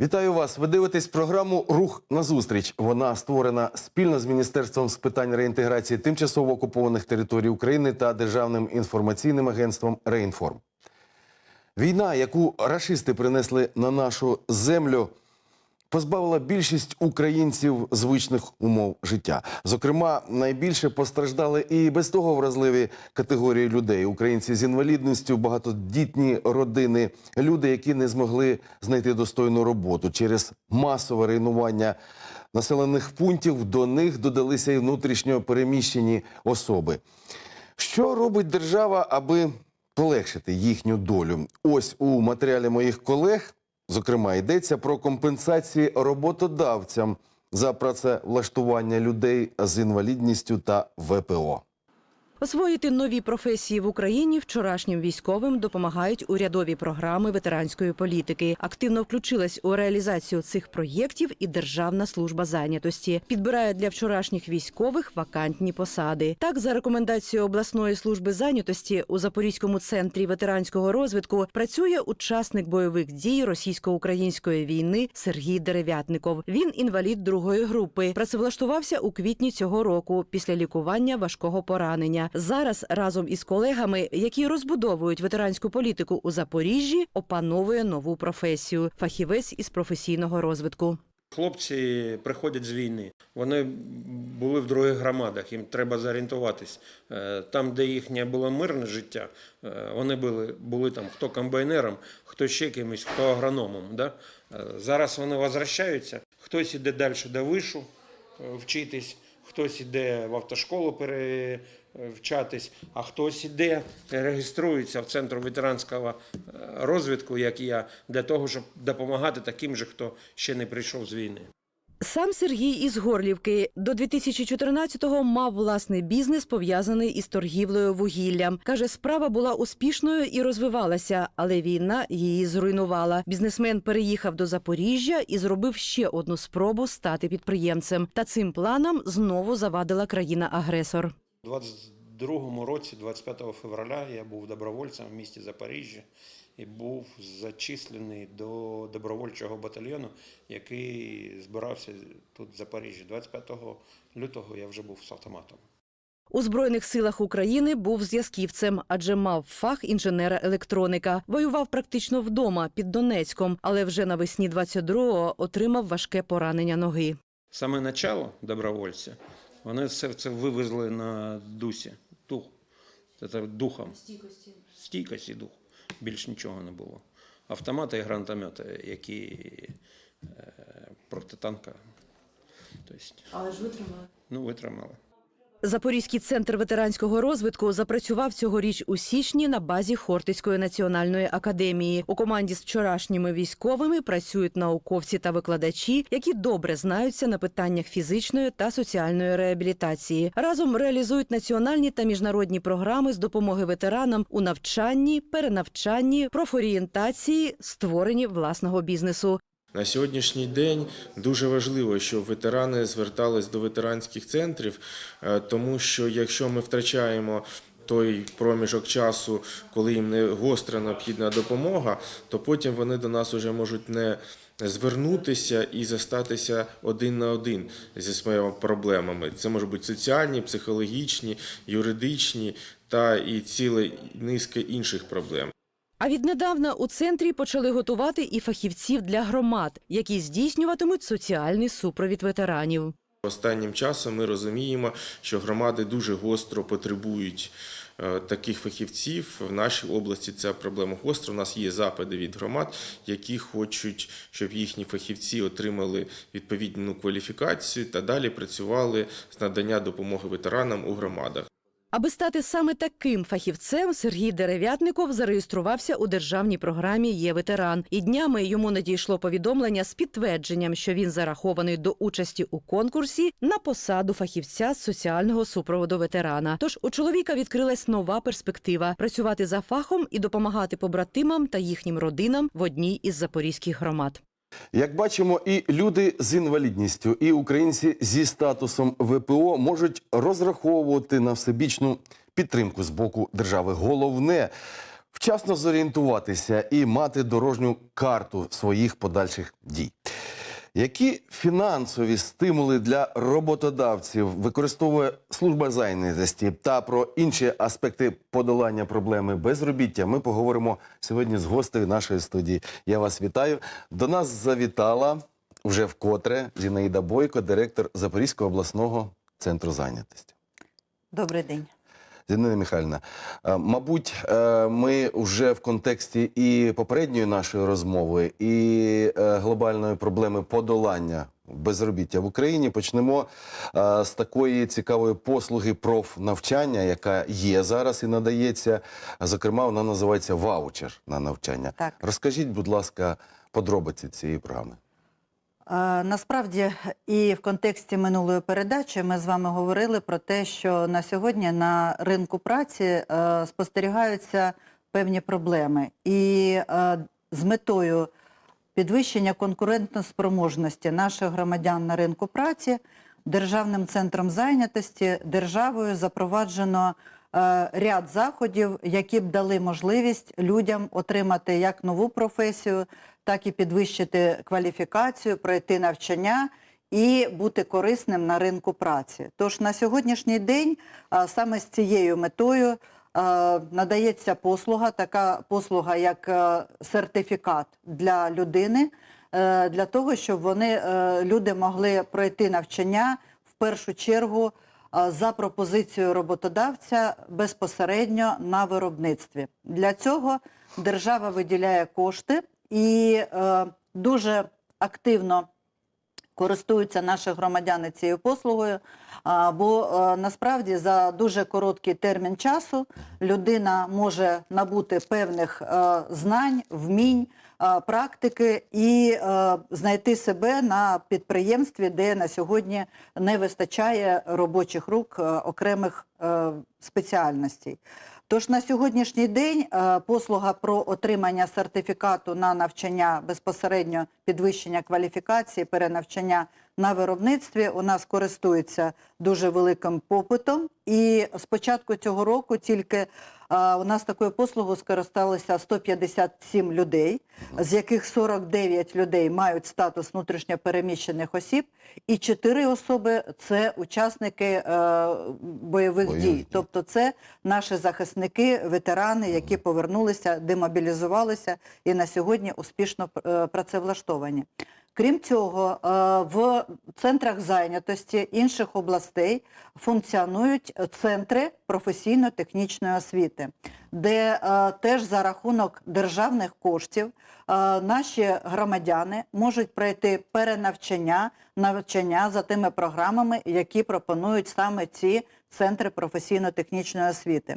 Вітаю вас! Ви дивитесь програму Рух назустріч. Вона створена спільно з Міністерством з питань реінтеграції тимчасово окупованих територій України та Державним інформаційним агентством Реінформ. Війна, яку рашисти принесли на нашу землю, позбавила більшість українців звичних умов життя. Зокрема, найбільше постраждали і без того вразливі категорії людей: українці з інвалідністю, багатодітні родини, люди, які не змогли знайти достойну роботу через масове руйнування населених пунктів. До них додалися і внутрішньо переміщені особи. Що робить держава, аби полегшити їхню долю? Ось у матеріалі моїх колег, зокрема, йдеться про компенсації роботодавцям за працевлаштування людей з інвалідністю та ВПО. Освоїти нові професії в Україні вчорашнім військовим допомагають урядові програми ветеранської політики. Активно включилась у реалізацію цих проєктів і Державна служба зайнятості. Підбирає для вчорашніх військових вакантні посади. Так, за рекомендацією обласної служби зайнятості у Запорізькому центрі ветеранського розвитку працює учасник бойових дій російсько-української війни Сергій Дерев'ятников. Він інвалід другої групи. Працевлаштувався у квітні цього року після лікування важкого поранення. Зараз разом із колегами, які розбудовують ветеранську політику у Запоріжжі, опановує нову професію фахівець із професійного розвитку. Хлопці приходять з війни. Вони були в других громадах, їм треба зорієнтуватись. Е, Там, де їхнє було мирне життя, е, вони були, були там хто комбайнером, хто ще кимось, хто агрономом. Да? Е, Зараз вони возвращаються, хтось іде далі до вишу вчитись, хтось іде в автошколу перевчатись, а хтось іде, реєструється в центру ветеранського е, розвитку, як я, для того, щоб допомагати таким же, хто ще не прийшов з війни. Сам Сергій із Горлівки до 2014-го мав власний бізнес, пов'язаний із торгівлею вугіллям. Каже, справа була успішною і розвивалася, але війна її зруйнувала. Бізнесмен переїхав до Запоріжжя і зробив ще одну спробу стати підприємцем. Та цим планам знову завадила країна-агресор. У 22 році, 25 февраля, я був добровольцем в місті Запоріжжя і був зачислений до добровольчого батальйону, який збирався тут в Запоріжжі. 25 лютого я вже був з автоматом. У збройних силах України був зв'язківцем, адже мав фах інженера-електроніка. Воював практично вдома під Донецьком, але вже навесні 22-го отримав важке поранення ноги. Саме начало добровольця, вони все це вивезли на дусі, дух, це духом. Стійкості. Стійкості дух. Більш нічого не було. Автомати і гранатомети, які е, проти танка. Тобто, Але ж витримали. ну, витримали. Запорізький центр ветеранського розвитку запрацював цьогоріч у січні на базі Хортицької національної академії. У команді з вчорашніми військовими працюють науковці та викладачі, які добре знаються на питаннях фізичної та соціальної реабілітації. Разом реалізують національні та міжнародні програми з допомоги ветеранам у навчанні, перенавчанні, профорієнтації, створенні власного бізнесу. На сьогоднішній день дуже важливо, щоб ветерани звертались до ветеранських центрів, е, тому що якщо ми втрачаємо той проміжок часу, коли їм не гостра необхідна допомога, то потім вони до нас вже можуть не звернутися і застатися один на один зі своїми проблемами. Це можуть бути соціальні, психологічні, юридичні та і ціла низка інших проблем. А віднедавна у центрі почали готувати і фахівців для громад, які здійснюватимуть соціальний супровід ветеранів. Останнім часом ми розуміємо, що громади дуже гостро потребують е, таких фахівців. В нашій області ця проблема гостра. У нас є запити від громад, які хочуть, щоб їхні фахівці отримали відповідну кваліфікацію та далі працювали з надання допомоги ветеранам у громадах. Аби стати саме таким фахівцем, Сергій Дерев'ятников зареєструвався у державній програмі Є ветеран. І днями йому надійшло повідомлення з підтвердженням, що він зарахований до участі у конкурсі на посаду фахівця з соціального супроводу ветерана. Тож у чоловіка відкрилась нова перспектива працювати за фахом і допомагати побратимам та їхнім родинам в одній із запорізьких громад. Як бачимо, і люди з інвалідністю, і українці зі статусом ВПО можуть розраховувати на всебічну підтримку з боку держави. Головне вчасно зорієнтуватися і мати дорожню карту своїх подальших дій. Які фінансові стимули для роботодавців використовує служба зайнятості та про інші аспекти подолання проблеми безробіття? Ми поговоримо сьогодні з гостею нашої студії. Я вас вітаю. До нас завітала вже вкотре Зінаїда Бойко, директор Запорізького обласного центру зайнятості. Добрий день. Зінаїда Михайлівна, е, мабуть, е, ми вже в контексті і попередньої нашої розмови, і е, глобальної проблеми подолання безробіття в Україні почнемо з такої цікавої послуги профнавчання, яка є зараз і надається. Зокрема, вона називається ваучер на навчання. Так. Розкажіть, будь ласка, подробиці цієї програми. Насправді, і в контексті минулої передачі ми з вами говорили про те, що на сьогодні на ринку праці е, спостерігаються певні проблеми. І е, з метою підвищення конкурентоспроможності наших громадян на ринку праці Державним центром зайнятості державою запроваджено е, ряд заходів, які б дали можливість людям отримати як нову професію, так і підвищити кваліфікацію, пройти навчання і бути корисним на ринку праці. Тож на сьогоднішній день саме з цією метою надається послуга, така послуга, як е, сертифікат для людини, е, для того, щоб вони е, люди могли пройти навчання в першу чергу за пропозицією роботодавця безпосередньо на виробництві. Для цього держава виділяє кошти і е, дуже активно користуються наші громадяни цією послугою, а, бо е, насправді за дуже короткий термін часу людина може набути певних е, знань, вмінь, е, практики і е, знайти себе на підприємстві, де на сьогодні не вистачає робочих рук е, окремих е, спеціальностей. Тож на сьогоднішній день е, послуга про отримання сертифікату на навчання безпосередньо підвищення кваліфікації, перенавчання на виробництві у нас користується дуже великим попитом. І з початку цього року тільки е, у нас такою послугою скористалися 157 людей, з яких 49 людей мають статус внутрішньопереміщених осіб, і 4 особи це учасники е, бойових Бойових дій. Тобто це наші захисники, ветерани, які повернулися, демобілізувалися і на сьогодні успішно е, працевлаштовані. Крім цього, е, в центрах зайнятості інших областей функціонують центри професійно-технічної освіти, де е, теж за рахунок державних коштів е, наші громадяни можуть пройти перенавчання, навчання за тими програмами, які пропонують саме ці центри професійно-технічної освіти.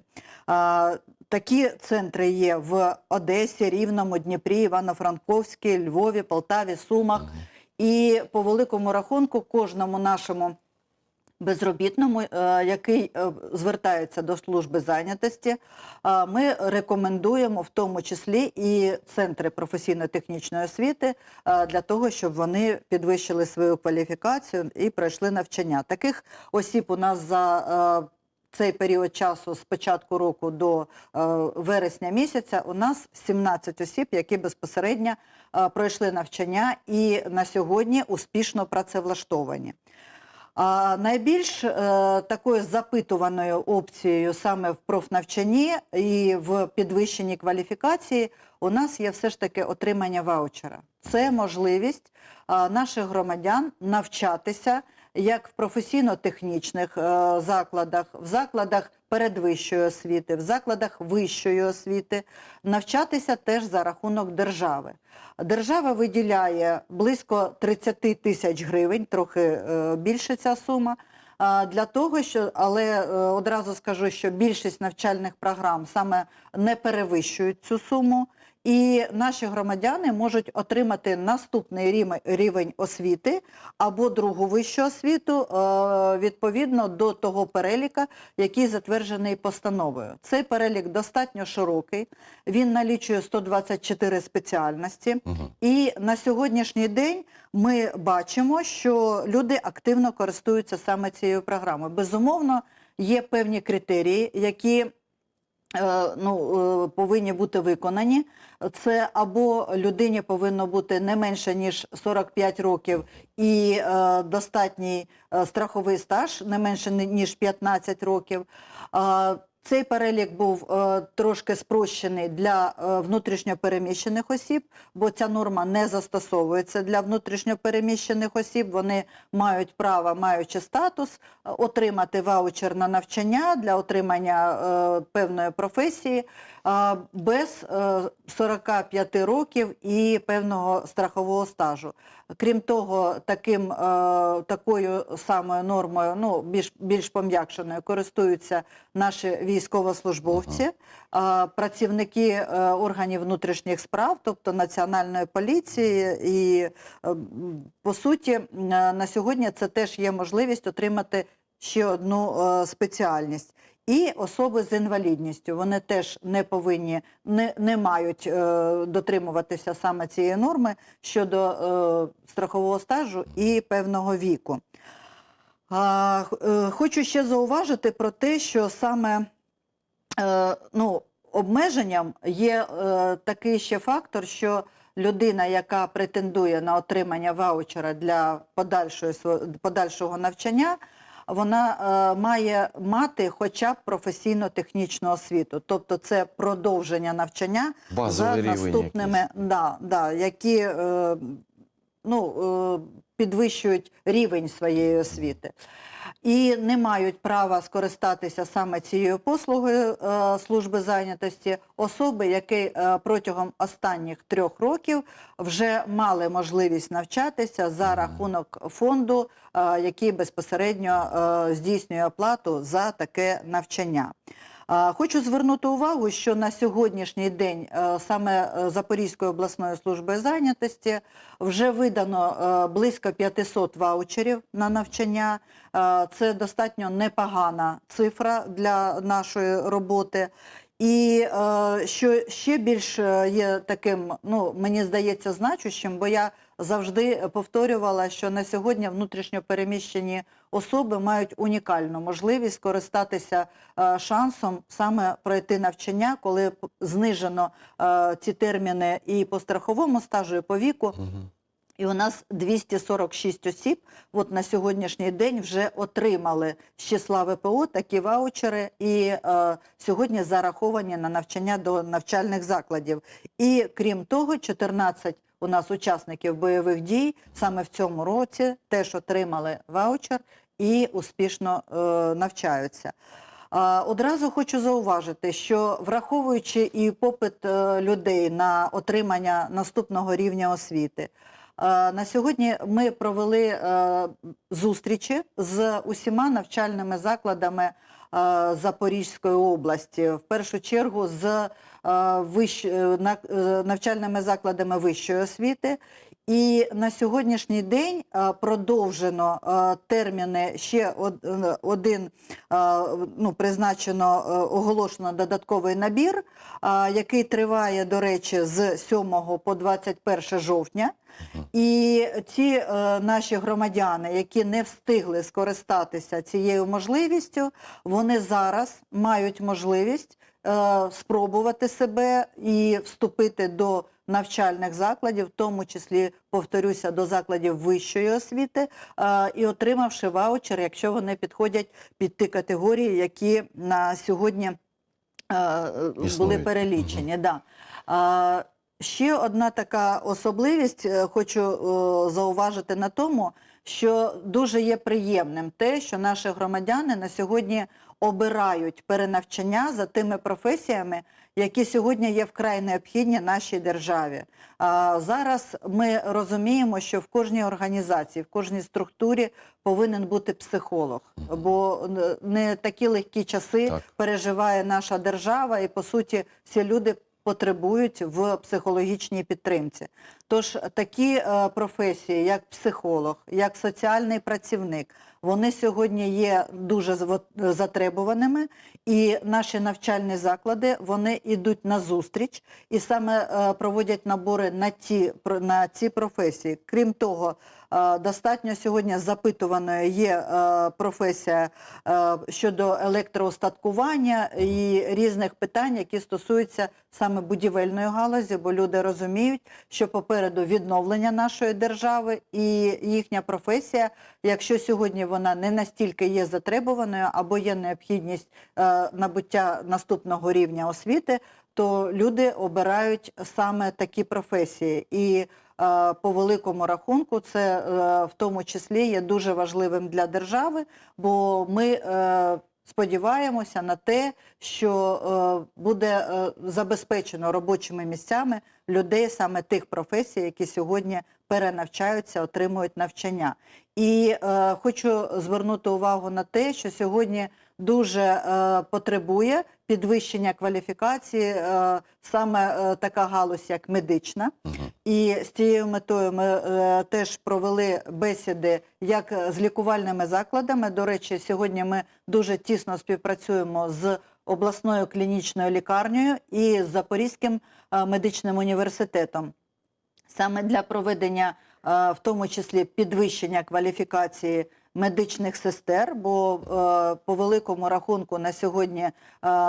Такі центри є в Одесі, Рівному, Дніпрі, Івано-Франковській, Львові, Полтаві, Сумах. І по великому рахунку кожному нашому безробітному, е, який е, звертається до служби зайнятості, е, ми рекомендуємо в тому числі і центри професійно-технічної освіти для того, щоб вони підвищили свою кваліфікацію і пройшли навчання. Таких осіб у нас за цей період часу з початку року до е, вересня місяця у нас 17 осіб, які безпосередньо е, пройшли навчання і на сьогодні успішно працевлаштовані. А найбільш е, такою запитуваною опцією саме в профнавчанні і в підвищенні кваліфікації у нас є все ж таки отримання ваучера. Це можливість е, наших громадян навчатися як в професійно-технічних е, закладах, в закладах передвищої освіти, в закладах вищої освіти, навчатися теж за рахунок держави. Держава виділяє близько 30 тисяч гривень, трохи е, більше ця сума, для того, що але е, одразу скажу, що більшість навчальних програм саме не перевищують цю суму. І наші громадяни можуть отримати наступний рівень- освіти або другу вищу освіту е, відповідно до того переліка, який затверджений постановою. Цей перелік достатньо широкий. Він налічує 124 спеціальності. І на сьогоднішній день ми бачимо, що люди активно користуються саме цією програмою. Безумовно, є певні критерії, які ну, е, повинні бути виконані. Це або людині повинно бути не менше ніж 45 років і е, достатній е, страховий стаж не менше ніж 15 років. Е, цей перелік був е, трошки спрощений для е, внутрішньопереміщених осіб, бо ця норма не застосовується для внутрішньопереміщених осіб. Вони мають право, маючи статус, е, отримати ваучер на навчання для отримання е, певної професії без е, 45 років і певного страхового стажу. Крім того, таким, е, такою самою нормою, ну більш, більш пом'якшеною, користуються наші військовослужбовці, е, працівники е, органів внутрішніх справ, тобто Національної поліції. І е, по суті, е, на сьогодні це теж є можливість отримати ще одну е, спеціальність. І особи з інвалідністю вони теж не повинні, не, не мають е, дотримуватися саме цієї норми щодо е, страхового стажу і певного віку. Х- е, хочу ще зауважити про те, що саме е, ну, обмеженням є е, такий ще фактор, що людина, яка претендує на отримання ваучера для подальшого навчання, вона е, має мати хоча б професійно-технічну освіту. Тобто це продовження навчання Базовий за наступними, да, да, які е, ну, е, підвищують рівень своєї освіти. І не мають права скористатися саме цією послугою е, служби зайнятості особи, які е, протягом останніх трьох років вже мали можливість навчатися за рахунок фонду, е, який безпосередньо е, здійснює оплату за таке навчання. Хочу звернути увагу, що на сьогоднішній день е, саме е, Запорізькою обласною службою зайнятості вже видано е, близько 500 ваучерів на навчання. Це достатньо непогана цифра для нашої роботи. І що ще більш є таким, ну мені здається, значущим, бо я завжди повторювала, що на сьогодні внутрішньо переміщені особи мають унікальну можливість скористатися е, шансом саме пройти навчання, коли знижено е, ці терміни і по страховому стажу, і по віку. І у нас 246 осіб от на сьогоднішній день вже отримали з числа ВПО такі ваучери і е, сьогодні зараховані на навчання до навчальних закладів. І крім того, 14 у нас учасників бойових дій саме в цьому році теж отримали ваучер і успішно е, навчаються. Одразу хочу зауважити, що враховуючи і попит е, людей на отримання наступного рівня освіти, е, на сьогодні ми провели е, зустрічі з усіма навчальними закладами Запорізької області, в першу чергу з навчальними закладами вищої освіти. І на сьогоднішній день е, продовжено е, терміни ще е, один ну, призначено оголошено додатковий набір, який триває, до речі, з 7 по 21 жовтня. І ці е, наші громадяни, які не встигли скористатися цією можливістю, вони зараз мають можливість спробувати себе і вступити до навчальних закладів, в тому числі, повторюся, до закладів вищої освіти, і отримавши ваучер, якщо вони підходять під ті категорії, які на сьогодні були перелічені. Да. Е, Ще одна така особливість, е, хочу е, зауважити на тому, що дуже є приємним те, що наші громадяни на сьогодні обирають перенавчання за тими професіями, які сьогодні є вкрай необхідні нашій державі. А, зараз ми розуміємо, що в кожній організації, в кожній структурі повинен бути психолог, бо не такі легкі часи Так. переживає наша держава, і по суті всі люди потребують в психологічній підтримці. Тож такі е, професії, як психолог, як соціальний працівник, вони сьогодні є дуже затребуваними, і наші навчальні заклади вони йдуть на зустріч і саме е, проводять набори на ті на ці професії. Крім того, достатньо сьогодні запитуваною є е, професія е, щодо електроостаткування і різних питань, які стосуються саме будівельної галузі, бо люди розуміють, що попереду відновлення нашої держави і їхня професія, якщо сьогодні вона не настільки є затребуваною або є необхідність е, набуття наступного рівня освіти, то люди обирають саме такі професії. І е, по великому рахунку це е, в тому числі є дуже важливим для держави, бо ми е, сподіваємося на те, що е, буде е, забезпечено робочими місцями людей саме тих професій, які сьогодні перенавчаються, отримують навчання. І е, хочу звернути увагу на те, що сьогодні дуже е, потребує підвищення кваліфікації е, саме е, така галузь, як медична. І з цією метою ми е, теж провели бесіди як з лікувальними закладами. До речі, сьогодні ми дуже тісно співпрацюємо з обласною клінічною лікарнею і з Запорізьким е, медичним університетом. Саме для проведення, е, в тому числі підвищення кваліфікації медичних сестер, бо е, по великому рахунку на сьогодні е,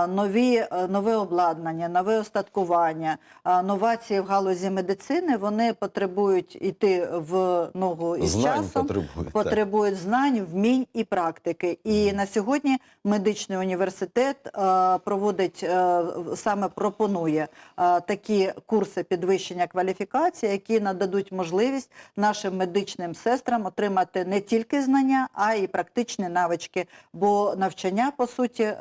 нові, е, нове обладнання, нове остаткування, новації в галузі медицини вони потребують йти в ногу із Знань часом потребують, потребують знань, вмінь і практики. І на сьогодні медичний університет проводить саме пропонує такі курси підвищення кваліфікації, які нададуть можливість нашим медичним сестрам отримати не тільки знання, а і практичні навички. Бо навчання по суті е,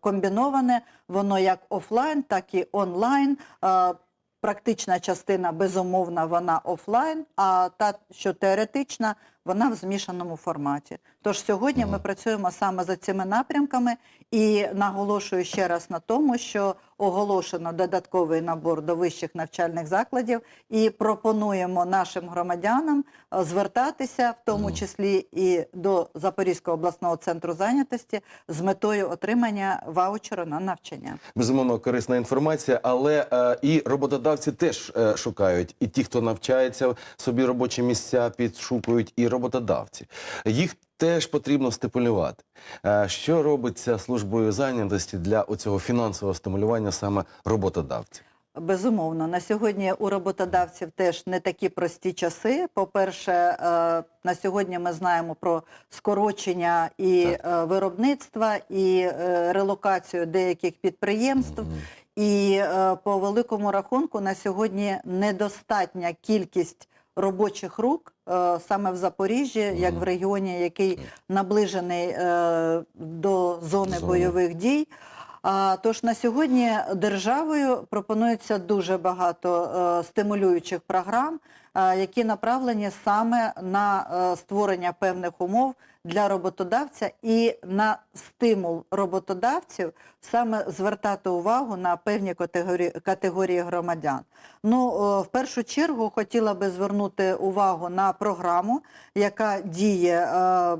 комбіноване, воно як офлайн, так і онлайн. Е, Практична частина, безумовно, вона офлайн, а та, що теоретична, вона в змішаному форматі. Тож сьогодні ми працюємо саме за цими напрямками і наголошую ще раз на тому, що оголошено додатковий набор до вищих навчальних закладів і пропонуємо нашим громадянам е, звертатися, в тому числі і до Запорізького обласного центру зайнятості з метою отримання ваучеру на навчання. Безумовно, корисна інформація, але е, і роботодавці теж е, шукають. І ті, хто навчається, собі робочі місця підшукують, і роботодавці. Їх теж потрібно стимулювати. Е, що робиться службою зайнятості для оцього фінансового стимулювання саме роботодавців? Безумовно, на сьогодні у роботодавців теж не такі прості часи. По-перше, е, на сьогодні ми знаємо про скорочення і е, виробництва, і релокацію деяких підприємств. І е, по великому рахунку на сьогодні недостатня кількість робочих рук е, саме в Запоріжжі, як в регіоні, який наближений е, до зони бойових дій. Тож на сьогодні державою пропонується дуже багато е, стимулюючих програм, які направлені саме на створення певних умов для роботодавця і на стимул роботодавців саме звертати увагу на певні категорії, категорії громадян. Ну, в першу чергу хотіла би звернути увагу на програму, яка діє, е,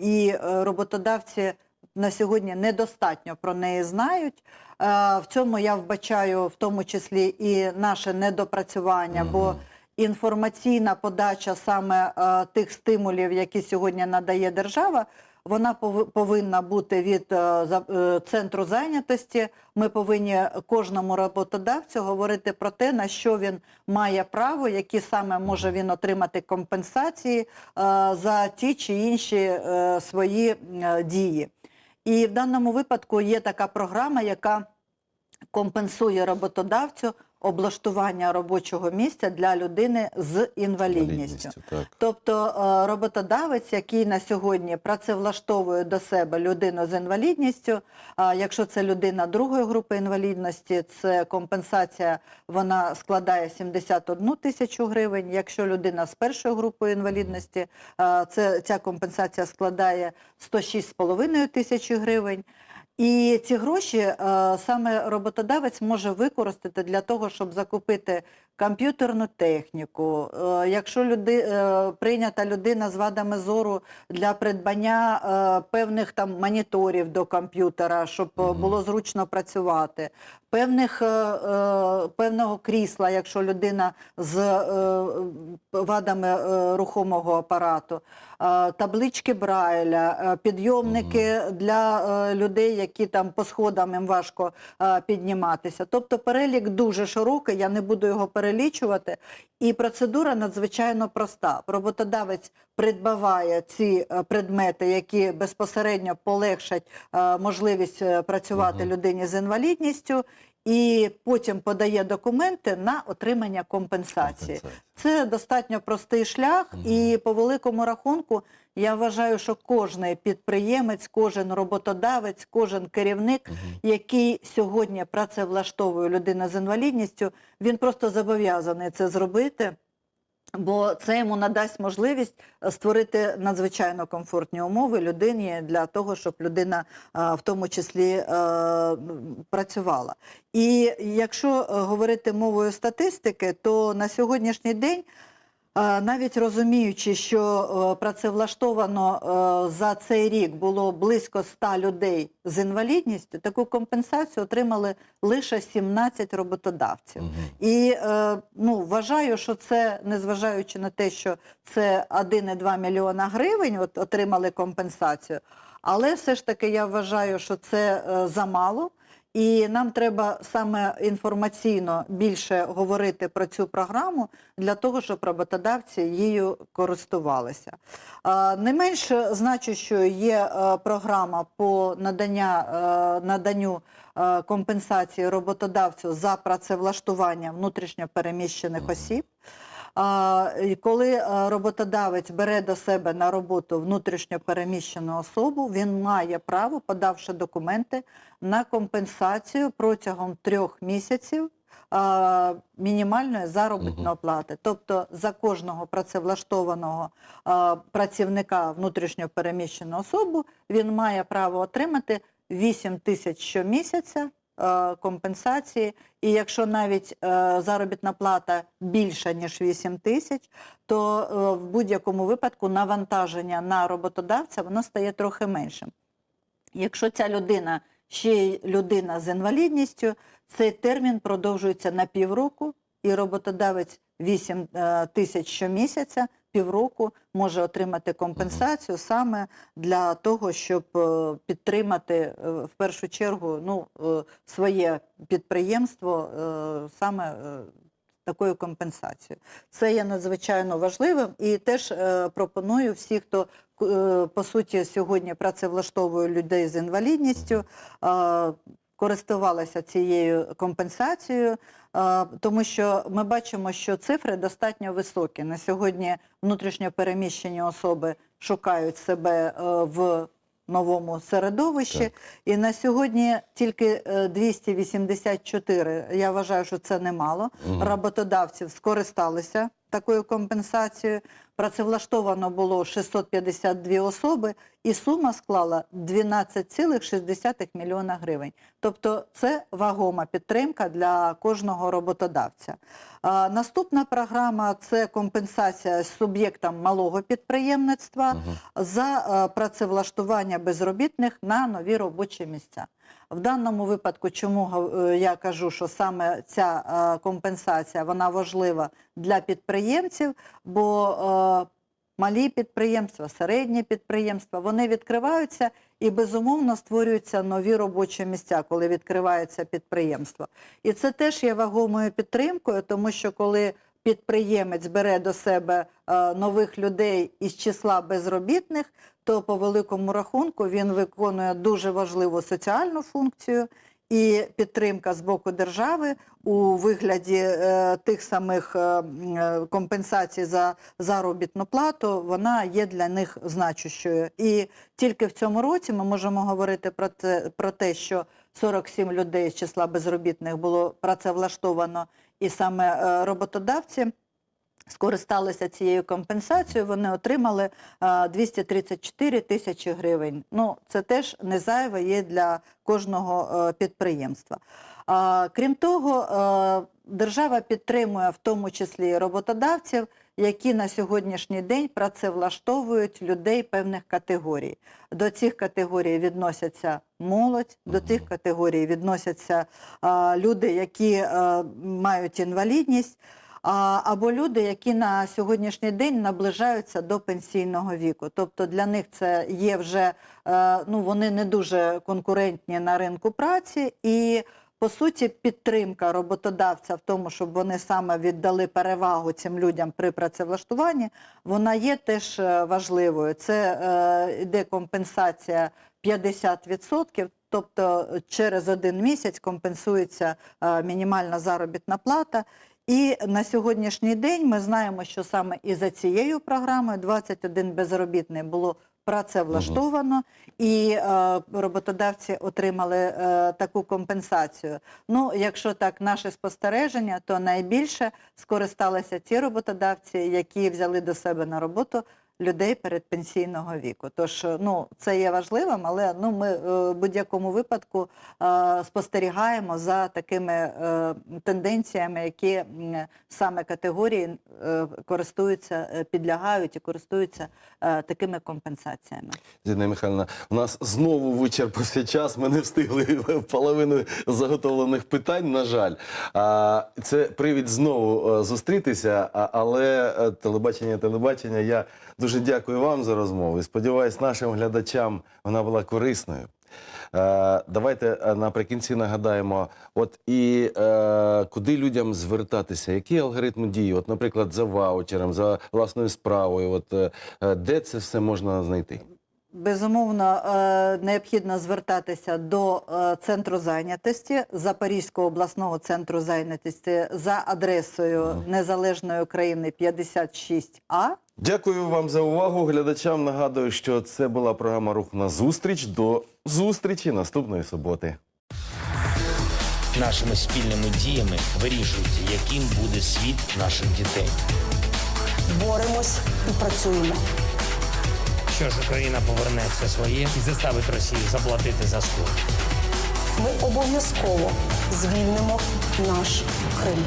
і роботодавці на сьогодні недостатньо про неї знають. Е, В цьому я вбачаю в тому числі і наше недопрацювання, бо інформаційна подача саме е, тих стимулів, які сьогодні надає держава, вона пов- повинна бути від е, е, центру зайнятості. Ми повинні кожному роботодавцю говорити про те, на що він має право, які саме може він отримати компенсації е, за ті чи інші свої дії. І в даному випадку є така програма, яка компенсує роботодавцю облаштування робочого місця для людини з інвалідністю. Так. Тобто е, роботодавець, який на сьогодні працевлаштовує до себе людину з інвалідністю, а якщо це людина другої групи інвалідності, це компенсація вона складає 71 тисячу гривень. Якщо людина з першої групи інвалідності, це ця компенсація складає 106,5 тисячі гривень. І ці гроші е, саме роботодавець може використати для того, щоб закупити комп'ютерну техніку. Е, якщо люди, е, прийнята людина з вадами зору для придбання певних там моніторів до комп'ютера, щоб було зручно працювати, певних, певного крісла, якщо людина з вадами рухомого апарату, таблички Брайля, е, підйомники для е, людей, які там по сходам їм важко е, підніматися. Тобто перелік дуже широкий, я не буду його перелічувати. І процедура надзвичайно проста. Роботодавець придбаває ці е, предмети, які безпосередньо полегшать е, можливість е, працювати людині з інвалідністю. І потім подає документи на отримання компенсації. Це достатньо простий шлях, і по великому рахунку я вважаю, що кожен підприємець, кожен роботодавець, кожен керівник, який сьогодні працевлаштовує людину з інвалідністю, він просто зобов'язаний це зробити. Бо це йому надасть можливість е, створити надзвичайно комфортні умови людині для того, щоб людина е, в тому числі е, працювала. І якщо говорити мовою статистики, то на сьогоднішній день Навіть розуміючи, що е, працевлаштовано е, за цей рік було близько 100 людей з інвалідністю, таку компенсацію отримали лише 17 роботодавців. І е, ну, вважаю, що це, незважаючи на те, що це 1,2 мільйона гривень, от, отримали компенсацію, але все ж таки я вважаю, що це замало. І нам треба саме інформаційно більше говорити про цю програму для того, щоб роботодавці її користувалися. Не менш значущою є е, програма по надання, е, наданню е, компенсації роботодавцю за працевлаштування внутрішньопереміщених осіб. Коли е, роботодавець бере до себе на роботу внутрішньо переміщену особу, він має право, подавши документи, на компенсацію протягом трьох місяців мінімальної заробітної плати. Тобто за кожного працевлаштованого працівника внутрішньо переміщену особу він має право отримати 8 тисяч щомісяця компенсації. І якщо навіть е, заробітна плата більша, ніж 8 тисяч, то е, в будь-якому випадку навантаження на роботодавця воно стає трохи меншим. Якщо ця людина ще й людина з інвалідністю, цей термін продовжується на півроку, і роботодавець 8 е, тисяч щомісяця, півроку може отримати компенсацію саме для того, щоб е, підтримати е, в першу чергу ну, е, своє підприємство саме такою компенсацією. Це є надзвичайно важливим і теж пропоную всі, хто по суті сьогодні працевлаштовує людей з інвалідністю, е, користувалися цією компенсацією, тому що ми бачимо, що цифри достатньо високі. На сьогодні внутрішньо переміщені особи шукають себе е, в новому середовищі. Так. І на сьогодні тільки е, 284, я вважаю, що це немало, роботодавців скористалися такою компенсацією. Працевлаштовано було 652 особи, і сума склала 12,6 мільйона гривень. Тобто це вагома підтримка для кожного роботодавця. А, наступна програма це компенсація суб'єктам малого підприємництва за е, працевлаштування безробітних на нові робочі місця. В даному випадку, чому е, я кажу, що саме ця е, компенсація вона важлива для підприємців, бо малі підприємства, середні підприємства, вони відкриваються і безумовно створюються нові робочі місця, коли відкривається підприємство. І це теж є вагомою підтримкою, тому що коли підприємець бере до себе е, нових людей із числа безробітних, то по великому рахунку він виконує дуже важливу соціальну функцію. І підтримка з боку держави у вигляді е, тих самих е, е, компенсацій за заробітну плату, вона є для них значущою. І тільки в цьому році ми можемо говорити про те, про те, що 47 людей з числа безробітних було працевлаштовано, і саме е, роботодавці скористалися цією компенсацією, вони отримали е, 234 тисячі гривень. Ну, це теж не зайве є для кожного е, підприємства. Крім того, е, держава підтримує в тому числі роботодавців, які на сьогоднішній день працевлаштовують людей певних категорій. До цих категорій відносяться молодь, до цих категорій відносяться а, люди, які е, мають інвалідність, або люди, які на сьогоднішній день наближаються до пенсійного віку. Тобто для них це є вже е, ну вони не дуже конкурентні на ринку праці і. По суті, підтримка роботодавця в тому, щоб вони саме віддали перевагу цим людям при працевлаштуванні, вона є теж е, важливою. Це е, компенсація 50%, тобто через один місяць компенсується е, мінімальна заробітна плата. І на сьогоднішній день ми знаємо, що саме і за цією програмою 21 безробітний було працевлаштовано, і е, роботодавці отримали е, таку компенсацію. Ну, якщо так, наше спостереження, то найбільше скористалися ті роботодавці, які взяли до себе на роботу людей передпенсійного віку. Тож е, ну, це є важливим, але ну, ми е, в будь-якому випадку е, спостерігаємо за такими тенденціями, які саме категорії користуються, підлягають і користуються такими компенсаціями. Зіна Михайловна, у нас знову вичерпався час. Ми не встигли половину заготовлених питань. На жаль, а це привід знову зустрітися. Але телебачення, телебачення. Я дуже дякую вам за розмову. І сподіваюсь, нашим глядачам вона була корисною. Е, Давайте е, наприкінці нагадаємо, от і е, куди людям звертатися, який алгоритм дії? От, наприклад, за ваучером, за власною справою. От е, е, де це все можна знайти? Безумовно, необхідно звертатися до центру зайнятості Запорізького обласного центру зайнятості за адресою Незалежної України 56А. Дякую вам за увагу. Глядачам нагадую, що це була програма Рух на зустріч. До зустрічі наступної суботи. Нашими спільними діями вирішується, яким буде світ наших дітей. Боремось і працюємо. Що ж Україна поверне все своє і заставить Росію заплатити за скор. Ми обов'язково звільнимо наш Крим.